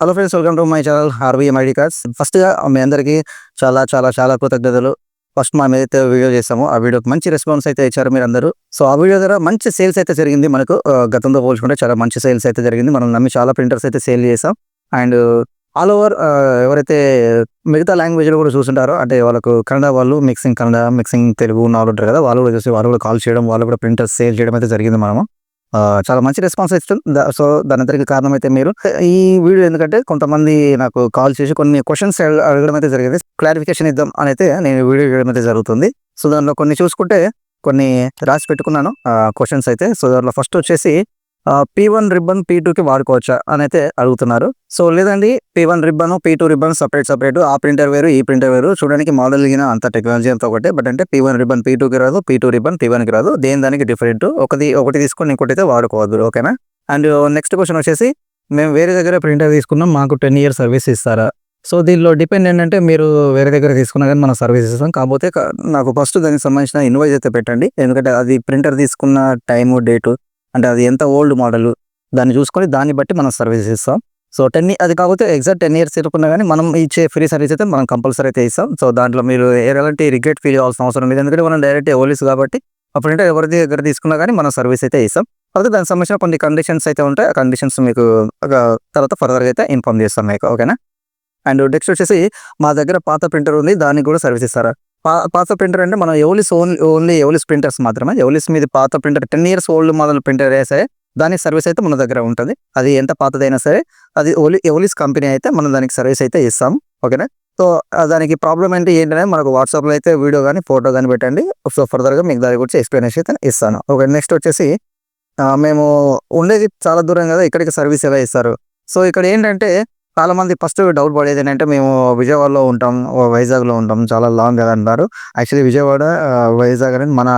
Hello friends welcome to my channel RVM ID cards ఫస్ట్గా మీ అందరికీ చాలా చాలా చాలా కృతజ్ఞతలు. ఫస్ట్ మనం ఏదైతే వీడియో చేస్తామో ఆ వీడియోకి మంచి రెస్పాన్స్ అయితే ఇచ్చారు మీరు అందరూ సో ఆ వీడియో ద్వారా మంచి సేల్స్ అయితే జరిగింది మనకు. Uh, గతంతో పోల్చుకుంటే చాలా మంచి సేల్స్ అయితే జరిగింది. మనం నమ్మి చాలా ప్రింటర్స్ అయితే సేల్ చేసాం అండ్ ఆల్ ఓవర్ ఎవరైతే మిగతా లాంగ్వేజ్లో కూడా చూస్తుంటారో అంటే వాళ్ళకు కన్నడ వాళ్ళు మిక్సింగ్ కన్నడ మిక్సింగ్ తెలుగు ఉన్న వాళ్ళు ఉంటారు కదా వాళ్ళు కూడా చూసి వాళ్ళు కూడా కాల్ చేయడం వాళ్ళు కూడా ప్రింటర్స్ సేల్ చేయడం అయితే జరిగింది మనము. చాలా మంచి రెస్పాన్స్ ఇస్తుంది దా- సో దాని అందరికీ కారణం అయితే మీరు. ఈ వీడియో ఎందుకంటే కొంతమంది నాకు కాల్ చేసి కొన్ని క్వశ్చన్స్ అడగడం అయితే జరిగింది. క్లారిఫికేషన్ ఇద్దాం అని అయితే నేను వీడియో చేయడం అయితే జరుగుతుంది. సో దానిలో కొన్ని చూసుకుంటే కొన్ని రాసి పెట్టుకున్నాను. క్వశ్చన్స్ అయితే. సో దాంట్లో ఫస్ట్ వచ్చేసి పీ వన్ రిబ్బన్ పీ టూకి వాడుకోవచ్చా అని అయితే అడుగుతున్నారు. సో లేదండి P one ribbon P two ribbon separate separate ఆ ప్రింటర్ వేరు ఈ ప్రింటర్ వేరు. చూడడానికి మోడల్ గిన అంత టెక్నాలజీ అంతా ఒకటే. బట్ అంటే పీ వన్ రిబ్బన్ పీ టూకి రాదు పీ టూ రిబ్బన్ పీ వన్కి రాదు. దేని దానికి డిఫరెంట్ ఒకటి ఒకటి తీసుకొని ఇంకోటి అయితే వాడుకోవద్దు. ఓకేనా? అండ్ నెక్స్ట్ క్వశ్చన్ వచ్చేసి మేము వేరే దగ్గర ప్రింటర్ తీసుకున్నాం మాకు టెన్ ఇయర్ సర్వీస్ ఇస్తారా? సో దీనిలో డిపెండ్ ఏంటంటే మీరు వేరే దగ్గర తీసుకున్నా కానీ మనం సర్వీస్ ఇస్తాం. కాకపోతే నాకు ఫస్ట్ దానికి సంబంధించిన ఇన్వాయిస్ అయితే పెట్టండి. ఎందుకంటే అది ప్రింటర్ తీసుకున్న టైము డేటు అంటే అది ఎంత ఓల్డ్ మోడల్ దాన్ని చూసుకొని దాన్ని బట్టి మనం సర్వీస్ ఇస్తాం సో టెన్ అది కాకపోతే ఎగ్జాక్ట్ టెన్ ఇయర్స్ ఇరుకున్నా కానీ మనం ఇచ్చే ఫ్రీ సర్వీస్ అయితే మనం కంపల్సరీ అయితే ఇస్తాం. సో దాంట్లో మీరు ఎలాంటి రిగ్రెట్ ఫీల్ అవ్వాల్సిన అవసరం లేదు. ఎందుకంటే మనం డైరెక్ట్ ఓలీస్ కాబట్టి ఆ ప్రింటర్ ఎవరి దగ్గర తీసుకున్నా కానీ మనం సర్వీస్ అయితే ఇస్తాం. కాకపోతే దానికి సంబంధించిన కొన్ని కండిషన్స్ అయితే ఉంటాయి. ఆ కండిషన్స్ మీకు తర్వాత ఫర్దర్గా అయితే ఇన్ఫార్మ్ చేస్తాం మీకు. ఓకేనా అండ్ నెక్స్ట్ వచ్చేసి మా దగ్గర పాత ప్రింటర్ ఉంది. దానికి కూడా సర్వీస్ ఇస్తారా? పా పాత ప్రింటర్ అంటే మనం Evolis only only Evolis printers మాత్రమే. ఎవలిస్ మీద పాత printer ten years old model printer వేసే దానికి సర్వీస్ అయితే మన దగ్గర ఉంటుంది. అది ఎంత పాతదైనా సరే అది ఓలీ ఎవలిస్ కంపెనీ అయితే మనం దానికి సర్వీస్ అయితే ఇస్తాం. ఓకేనా? సో దానికి ప్రాబ్లం ఏంటి ఏంటంటే మనకు వాట్సాప్లో అయితే వీడియో కానీ ఫోటో కానీ పెట్టండి. సో ఫర్దర్గా మీకు దాని గురించి ఎక్స్ప్లెనేషన్ అయితే ఇస్తాను. ఓకే నెక్స్ట్ వచ్చేసి మేము ఉండేది చాలా దూరం కదా ఇక్కడికి సర్వీస్ ఎలా ఇస్తారు? సో ఇక్కడ ఏంటంటే చాలా మంది ఫస్ట్ డౌట్ పడేది ఏంటంటే మేము విజయవాడలో ఉంటాం వైజాగ్లో ఉంటాం చాలా లాంగ్ కదా అంటారు యాక్చువల్లీ విజయవాడ వైజాగ్ అనేది మన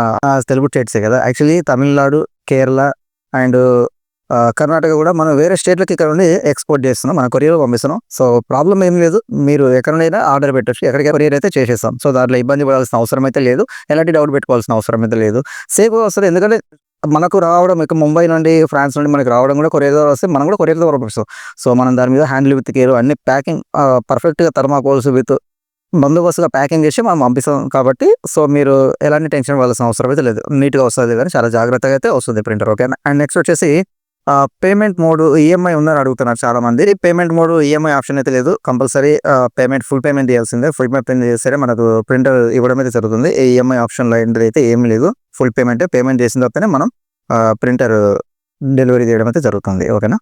తెలుగు స్టేట్సే కదా. యాక్చువల్లీ తమిళనాడు కేరళ అండ్ కర్ణాటక కూడా మనం వేరే స్టేట్లకి ఇక్కడ నుండి ఎక్స్పోర్ట్ చేస్తున్నాం మన కొరియర్ పంపిస్తున్నాం. సో ప్రాబ్లం ఏం లేదు మీరు ఎక్కడైనా ఆర్డర్ పెట్టచ్చు ఎక్కడికి కొరియర్ అయితే చేసేస్తాం. సో దాంట్లో ఇబ్బంది పడాల్సిన అవసరం అయితే లేదు ఎలాంటి డౌట్ పెట్టుకోవాల్సిన అవసరం అయితే లేదు. సేఫ్ వస్తుంది ఎందుకంటే మనకు రావడం ఇక ముంబై నుండి ఫ్రాన్స్ నుండి మనకి రావడం కూడా కొరియర్ ద్వారా వస్తే మనం కూడా కొరియర్ ద్వారా పంపిస్తాం. సో మనం దాని మీద హ్యాండిల్ విత్ కేర్ అన్ని ప్యాకింగ్ పర్ఫెక్ట్గా థర్మాకోల్స్ విత్ బందోబస్తుగా ప్యాకింగ్ చేసి మనం పంపిస్తాం కాబట్టి సో మీరు ఎలాంటి టెన్షన్ పడాల్సిన అవసరం అయితే లేదు. నీట్గా వస్తుంది కానీ చాలా జాగ్రత్తగా అయితే వస్తుంది ప్రింటర్ ఓకేనా? అండ్ నెక్స్ట్ వచ్చేసి పేమెంట్ మోడ్ ఈఎంఐ ఉందని అడుగుతున్నారు చాలా మంది పేమెంట్ మోడ్ ఈఎంఐ ఆప్షన్ అయితే లేదు. కంపల్సరీ పేమెంట్ ఫుల్ పేమెంట్ చేయాల్సిందే. ఫుల్ పేమెంట్ చేస్తే మనకు ప్రింటర్ ఇవ్వడం అయితే జరుగుతుంది. ఈఎంఐ ఆప్షన్ లాంటిది అయితే ఏం లేదు. ఫుల్ పేమెంట్ పేమెంట్ చేసిన తర్వాతనే మనం ప్రింటర్ డెలివరీ చేయడం అయితే జరుగుతుంది. ఓకేనా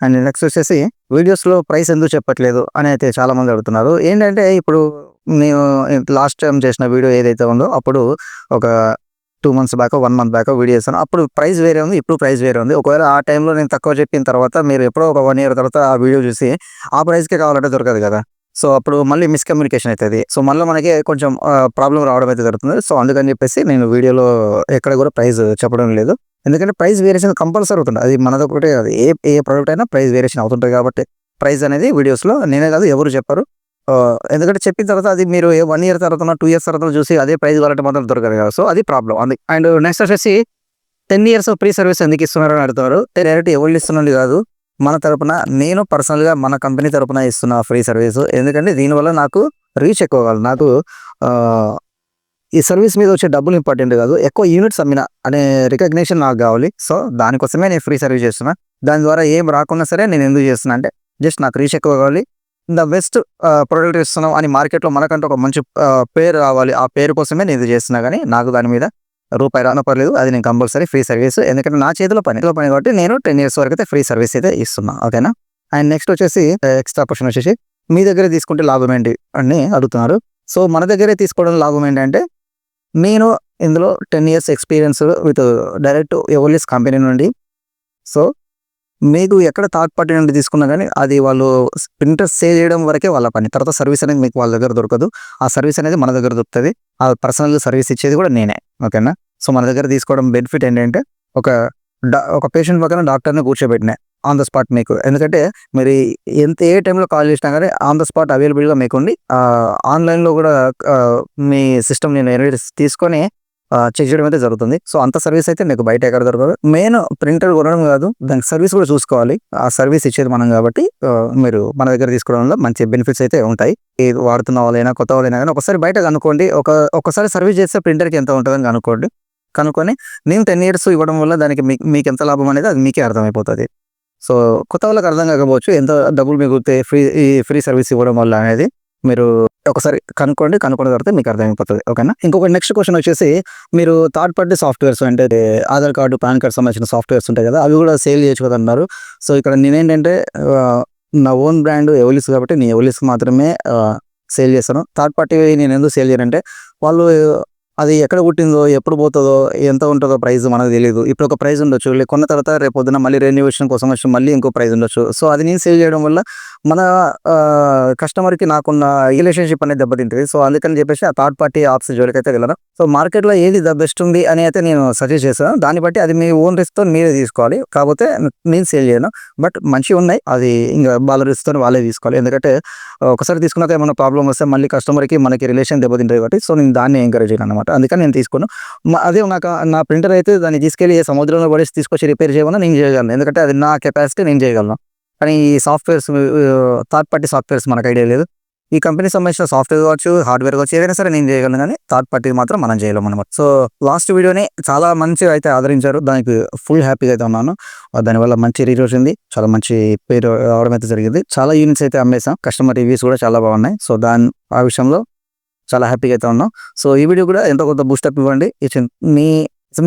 అండ్ నెక్స్ట్ వచ్చేసి వీడియోస్లో ప్రైస్ ఎందుకు చెప్పట్లేదు అని అయితే చాలా మంది అడుగుతున్నారు. ఏంటంటే ఇప్పుడు నేను లాస్ట్ టైం చేసిన వీడియో ఏదైతే ఉందో అప్పుడు ఒక two months back one month back video చేస్తాను. అప్పుడు ప్రైస్ వేరే ఉంది ఇప్పుడు ప్రైస్ వేరే ఉంది. ఒకవేళ ఆ టైంలో నేను తక్కువ చెప్పిన తర్వాత మీరు ఎప్పుడో ఒక వన్ ఇయర్ తర్వాత ఆ వీడియో చూసి ఆ ప్రైస్కే కావాలంటే దొరకదు కదా. సో అప్పుడు మళ్ళీ మిస్కమ్యూనికేషన్ అవుతుంది సో మళ్ళీ మనకి కొంచెం ప్రాబ్లం రావడం అయితే జరుగుతుంది. సో అందుకని చెప్పేసి నేను వీడియోలో ఎక్కడ కూడా ప్రైస్ చెప్పడం లేదు. ఎందుకంటే ప్రైస్ వేరియేషన్ కంపల్సరీ అవుతుంది. అది మనది ఒకటే కాదు ఏ ఏ ప్రోడక్ట్ అయినా ప్రైస్ వేరియేషన్ అవుతుంటుంది కాబట్టి ప్రైస్ అనేది వీడియోస్లో నేనే కాదు ఎవరు చెప్పరు. ఎందుకంటే చెప్పిన తర్వాత అది మీరు వన్ ఇయర్ తర్వాత టూ ఇయర్స్ తర్వాత చూసి అదే ప్రైస్ వాళ్ళకి మాత్రం దొరకదు కదా. సో అది ప్రాబ్లం అది అండ్ నెక్స్ట్ వచ్చేసి టెన్ ఇయర్స్ ఫ్రీ సర్వీస్ ఎందుకు ఇస్తున్నారు అని అడుగుతారు డైరెక్ట్ ఎవరు ఇస్తున్నది కాదు. మన తరపున నేను పర్సనల్గా మన కంపెనీ తరపున ఇస్తున్న ఫ్రీ సర్వీస్ ఎందుకంటే దీనివల్ల నాకు రీచ్ ఎక్కువ కావాలి నాకు ఈ సర్వీస్ మీద వచ్చే డబ్బులు ఇంపార్టెంట్ కాదు. ఎక్కువ యూనిట్స్ అమ్మిన అనే రికగ్నేషన్ నాకు కావాలి. సో దానికోసమే నేను ఫ్రీ సర్వీస్ చేస్తున్నా. దాని ద్వారా ఏం రాకున్నా సరే నేను ఎందుకు చేస్తున్నా అంటే జస్ట్ నాకు రీచ్ ఎక్కువ కావాలి. ద బెస్ట్ ప్రొడక్ట్ ఇస్తున్నాం అని మార్కెట్లో మనకంటూ ఒక మంచి పేరు రావాలి. ఆ పేరు కోసమే నేను ఇది చేస్తున్నా కానీ నాకు దాని మీద రూపాయి రాన పర్లేదు. అది నేను కంపల్సరీ ఫ్రీ సర్వీస్. ఎందుకంటే నా చేతిలో పని. పని కాబట్టి నేను టెన్ ఇయర్స్ వరకు అయితే ఫ్రీ సర్వీస్ అయితే ఇస్తున్నా. ఓకేనా? అండ్ నెక్స్ట్ వచ్చేసి ఎక్స్ట్రా క్వశ్చన్ వచ్చేసి మీ దగ్గర తీసుకుంటే లాభం ఏంటి అని అడుగుతున్నారు. సో మన దగ్గరే తీసుకోవడం లాభం ఏంటంటే నేను ఇందులో ten years experience with direct Evolis company నుండి. సో మీకు ఎక్కడ థర్డ్ పార్టీ నుండి తీసుకున్నా కానీ అది వాళ్ళు ప్రింటర్ సేవ్ చేయడం వరకే వాళ్ళ పని. తర్వాత సర్వీస్ అనేది మీకు వాళ్ళ దగ్గర దొరకదు. ఆ సర్వీస్ అనేది మన దగ్గర దొరుకుతుంది. ఆ పర్సనల్ సర్వీస్ ఇచ్చేది కూడా నేనే. ఓకేనా? సో మన దగ్గర తీసుకోవడం బెనిఫిట్ ఏంటంటే ఒక ఒక పేషెంట్ పక్కన డాక్టర్ని కూర్చోబెట్టిన ఆన్ ద స్పాట్ మీకు. ఎందుకంటే మరి ఎంత ఏ టైంలో కాల్ చేసినా కానీ ఆన్ ద స్పాట్ అవైలబుల్గా మీకు ఉండి ఆన్లైన్లో కూడా మీ సిస్టమ్ నేను తీసుకొని చెక్ చేయడం అయితే జరుగుతుంది. సో అంత సర్వీస్ అయితే మీకు బయట ఎక్కడ దొరకదు. మెయిన్ ప్రింటర్ కొనడం కాదు దానికి సర్వీస్ కూడా చూసుకోవాలి. ఆ సర్వీస్ ఇచ్చేది మనం కాబట్టి మీరు మన దగ్గర తీసుకోవడంలో మంచి బెనిఫిట్స్ అయితే ఉంటాయి. ఏది వాడుతున్న వాళ్ళైనా కొత్త వాళ్ళైనా కానీ ఒకసారి బయట కనుక్కోండి. ఒక ఒకసారి సర్వీస్ చేస్తే ప్రింటర్కి ఎంత ఉంటుందని కనుక్కోండి. కనుక్కొని నేను టెన్ ఇయర్స్ ఇవ్వడం వల్ల దానికి మీకు మీకు ఎంత లాభం అనేది అది మీకే అర్థమైపోతుంది. సో కొత్త వాళ్ళకి అర్థం కాకపోవచ్చు ఎంత డబ్బులు మిగిలితే ఫ్రీ ఈ ఫ్రీ సర్వీస్ ఇవ్వడం వల్ల అనేది మీరు ఒకసారి కనుక్కోండి కనుక్కున్న తర్వాత మీకు అర్థమైపోతుంది. ఓకేనా? ఇంకొక నెక్స్ట్ క్వశ్చన్ వచ్చేసి మీరు థర్డ్ పార్టీ సాఫ్ట్వేర్స్ అంటే ఆధార్ కార్డు పాన్ కార్డ్ సంబంధించిన సాఫ్ట్వేర్స్ ఉంటాయి కదా అవి కూడా సేల్ చేయొచ్చు కదా అన్నారు. సో ఇక్కడ నేనేంటంటే నా ఓన్ బ్రాండ్ ఎవలిస్ కాబట్టి నేను ఎవలిస్ మాత్రమే సేల్ చేస్తాను. థర్డ్ పార్టీ నేను ఎందుకు సేల్ చేయనంటే వాళ్ళు అది ఎక్కడ పుట్టిందో ఎప్పుడు పోతుందో ఎంత ఉంటుందో ప్రైస్ మనకు తెలియదు ఇప్పుడు ఒక ప్రైజ్ ఉండొచ్చు కొన్న తర్వాత రేపు పొద్దున మళ్ళీ రెన్యువేషన్ కోసం వచ్చి మళ్ళీ ఇంకో ప్రైజ్ ఉండొచ్చు. సో అది నేను సేల్ చేయడం వల్ల మన కస్టమర్కి నాకున్న రిలేషన్షిప్ అనేది దెబ్బతింటుంది. సో అందుకని చెప్పేసి ఆ థర్డ్ పార్టీ ఆప్స్ అయితే వెళ్ళను. సో మార్కెట్లో ఏది ద బెస్ట్ ఉంది అని అయితే నేను సజెస్ట్ చేస్తాను దాన్ని బట్టి అది మీ ఓన్ రిస్క్తో మీరే తీసుకోవాలి. కాకపోతే నేను సేల్ చేయను. బట్ మంచిగా ఉన్నాయి. అది ఇంకా వాళ్ళ రిస్క్తో వాళ్ళే తీసుకోవాలి. ఎందుకంటే ఒకసారి తీసుకున్నాక ఏమైనా ప్రాబ్లం వస్తే మళ్ళీ కస్టమర్కి మనకి రిలేషన్ దెబ్బతింటుంది కాబట్టి సో నేను దాన్ని ఎంకరేజ్ చేయను అనమాట అందుకని నేను తీసుకున్నాను అదే నాకు నా ప్రింటర్ అయితే దాన్ని తీసుకెళ్ళి సముద్రంలో పడేసి తీసుకొచ్చి రిపేర్ చేయమన్నా నేను చేయగలను. ఎందుకంటే అది నా కెపాసిటీ నేను చేయగలను. కానీ ఈ సాఫ్ట్వేర్స్ థర్డ్ పార్టీ సాఫ్ట్వేర్స్ మనకు ఐడియా లేదు. ఈ కంపెనీ సంబంధించిన సాఫ్ట్వేర్ కావచ్చు హార్డ్వేర్ కావచ్చు ఏదైనా సరే నేను చేయగలను కానీ థర్డ్ పార్టీ మాత్రం మనం చేయలేము అనమాట సో లాస్ట్ వీడియోని చాలా మంచిగా అయితే ఆదరించారు. దానికి ఫుల్ హ్యాపీగా అయితే ఉన్నాను. దానివల్ల మంచి రీచ్ వచ్చింది చాలా మంచి పేరు రావడం అయితే జరిగింది. చాలా యూనిట్స్ అయితే అమ్మేసాం కస్టమర్ రివ్యూస్ కూడా చాలా బాగున్నాయి. సో దాని ఆ విషయంలో చాలా హ్యాపీగా అయితే ఉన్నాం. సో ఈ వీడియో కూడా ఎంతో కొంత బూస్టప్ ఇవ్వండి. మీ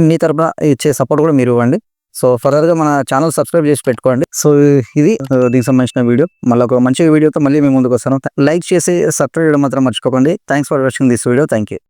మీ తరపున ఇచ్చే సపోర్ట్ కూడా మీరు ఇవ్వండి. సో ఫర్దర్గా మన ఛానల్ సబ్స్క్రైబ్ చేసి పెట్టుకోండి. సో ఇది దీనికి సంబంధించిన వీడియో. మళ్ళీ ఒక మంచి వీడియోతో మళ్ళీ మేము ముందుకు వస్తాను. లైక్ చేసి సబ్స్క్రైబ్ చేయడం మాత్రం మర్చిపోకండి. Thanks for watching this video thank you